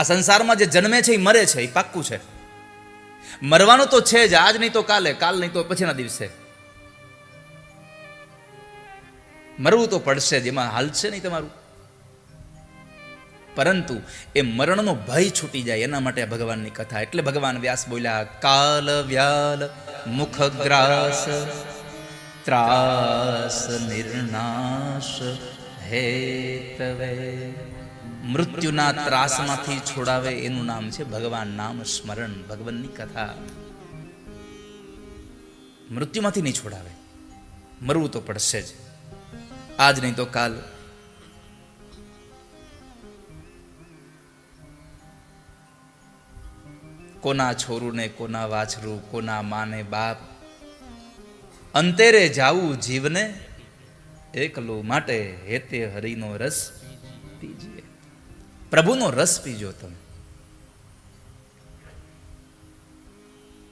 આ સંસારમાં જે જન્મે છે, એ મરે છે, એ પાક્કું છે. મરવાનું તો છે જ, આજ નહીં તો કાલે, કાલ નહીં તો પછીના દિવસે. મરવું તો પડશે જ, એમાં હાલશે નહીં તમારું. પરંતુ એ મરણનો ભય છૂટી જાય, એના માટે ભગવાનની કથા. એટલે ભગવાન વ્યાસ બોલ્યા, કાલ વ્યાલ મુખગ્રાસ ત્રાસ નિર્નાશ હેતવે. મૃત્યુના ત્રાસમાંથી છોડાવે એનું નામ છે ભગવાન નામ સ્મરણ, ભગવાનની કથા. મૃત્યુમાંથી નહીં છોડાવે. મરવું તો પડશે જ. આજ નહીં તો કાલ. કોના છોરું ને કોના વાછરું, કોના માને બાપ. અંતેરે જાવું જીવને એકલું માટે, હેતે હરિનો રસ પીજીએ પ્રભુનો રસ પીજો તમે.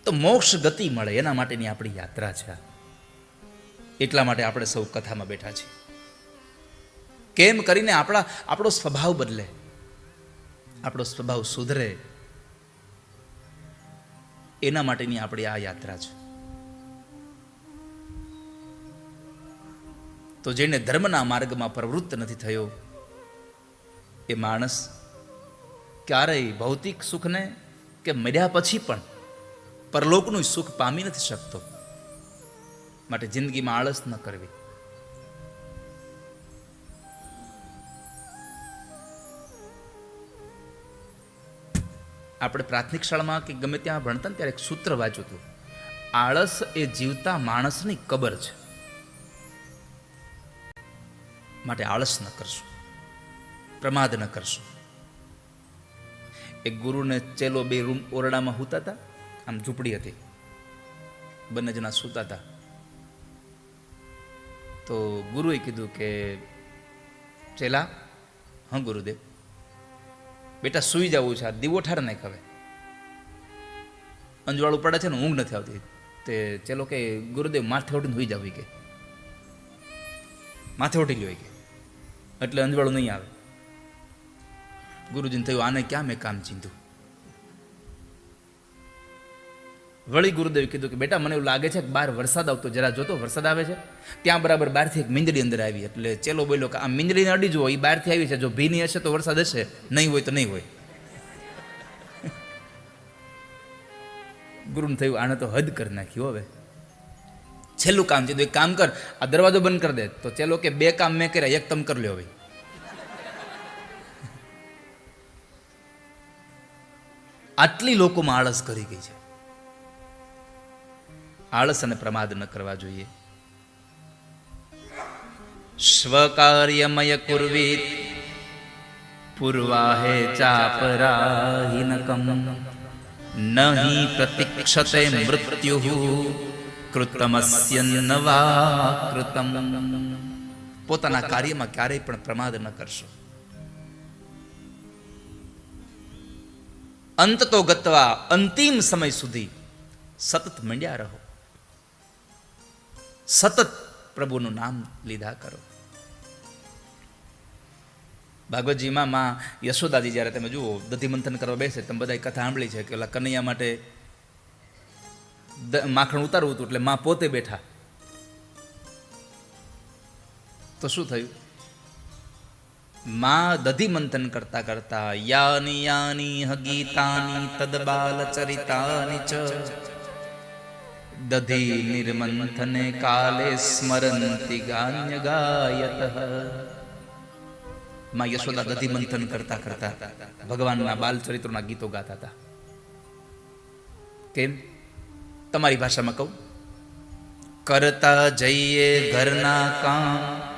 તો મોક્ષ ગતિ મળે, એના માટેની આપણી યાત્રા છે. એટલા માટે આપણે સૌ કથામાં બેઠા છીએ. કેમ કરીને આપણા, આપણો સ્વભાવ બદલે. આપણો સ્વભાવ સુધરે. એના માટેની આપણી આ યાત્રા છે. તો જેને ધર્મના માર્ગમાં પ્રવૃત્ત નથી થયો એ માણસ ક્યારેય ભૌતિક સુખને કે મર્યા પછી પણ પરલોકનું સુખ પામી નથી શકતો. માટે જિંદગીમાં આળસ ન કરવી. આપણે પ્રાથમિક શાળામાં કે ગમે ત્યાં ભણતા ને ત્યારે એક સૂત્ર વાંચ્યું હતું. આળસ એ જીવતા માણસની કબર છે. માટે આળસ ન કરશું. પ્રમાદ ન કરશો. એક ગુરુને ચેલો બે રૂમ ઓરડામાં સૂતા હતા આમ ઝૂંપડી હતી. બંને જણા સૂતા હતા તો ગુરુએ કીધું કે, ચેલા, હા ગુરુદેવ, બેટા સૂઈ જવું છે, આ દીવો ઠાર નાખ હવે. અંજવાળું પડે છે ને, ઊંઘ નથી આવતી. તે ચેલો કે, ગુરુદેવ, માથે ઉઠીને સુઈ જાવ કે. માથે ઉઠી લ્યો કે. એટલે અંજવાળું નહીં આવે. ગુરુજીને થયું આને ક્યાં મેં કામ ચીંધું વળી ગુરુદેવ કીધું કે બેટા મને એવું લાગે છે કે બહાર વરસાદ આવતો જરા જોતો વરસાદ આવે છે ત્યાં બરાબર બહારથી એક મીંદડી અંદર આવી એટલે ચેલો બોલ્યો કે આ મીંદડીને અડી જુઓ એ બહારથી આવી છે જો ભીની હશે તો વરસાદ હશે નહીં હોય તો નહીં હોય ગુરુને થયું આને તો હદ કરી નાખ્યું હવે છેલ્લું કામ છે તો એક કામ કર આ દરવાજો બંધ કરી દે તો ચેલો કે બે કામ મેં કર્યા એક તમ કરી લ્યો હવે આટલી લોકોમાં આળસ કરી ગઈ છે. આળસ અને પ્રમાદ ન કરવા જોઈએ. સ્વકાર્યમય કુર્વીત, પૂર્વાહે ચાપરાહિનકમ. નહીં પ્રતિક્ષતે મૃત્યુ કૃતમસ્ય નવા કૃતમ. પોતાના કાર્યમાં ક્યારેય પણ પ્રમાદ ન કરશો. અંત તો ગતવા અંતિમ સમય સુધી સતત મંડ્યા રહો. સતત પ્રભુનું નામ લીધા કરો. ભાગવતજીમાં માં યશોદાજી જ્યારે તમે જુઓ, દધિમંથન કરવા બેસે, તમે બધા કથા સાંભળી છે કે ઓલા કનૈયા માટે માખણ ઉતારવું હતું એટલે માં પોતે બેઠા. તો શું થયું? માં દધિમંથન કરતા કરતા, યાની યાની હગીતાની તદબાલ ચરિતાની ચ દધી નિર્મંથને કાલે સ્મરંતિ ગાન્ય ગાયત. માં યશોદા દધી મંથન કરતા કરતા ભગવાનના બાલચરિત્રોના ગીતો ગાતા હતા. કેમ? તમારી ભાષામાં કહું. કરતા જઈએ ઘરના કામ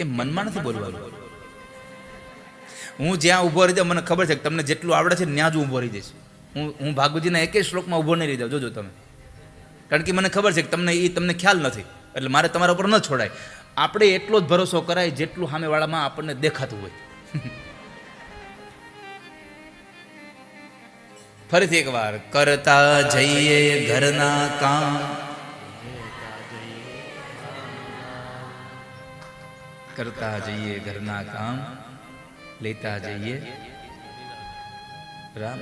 એ મનમાં નથી બોલવાનું. હું જ્યાં ઊભો રહી જાઉં, મને ખબર છે કે તમને જેટલું આવડે છે ત્યાં જ ઊભો રહી જઈશ. હું હું ભાગવતજીના એકેય શ્લોકમાં ઊભો નહીં રહી જાઉં. જોજો તમે. કારણ કે મને ખબર છે કે તમને એ તમને ખ્યાલ નથી. એટલે મારે તમારા ઉપર ન છોડાય. આપણે એટલો જ ભરોસો કરાય જેટલું સામેવાળામાં આપણને દેખાતું હોય. ફરીથી એકવાર, કરતા જઈએ ઘરના કામ કરતા જઈએ ઘરના કામ લેતા જઈએ. રામ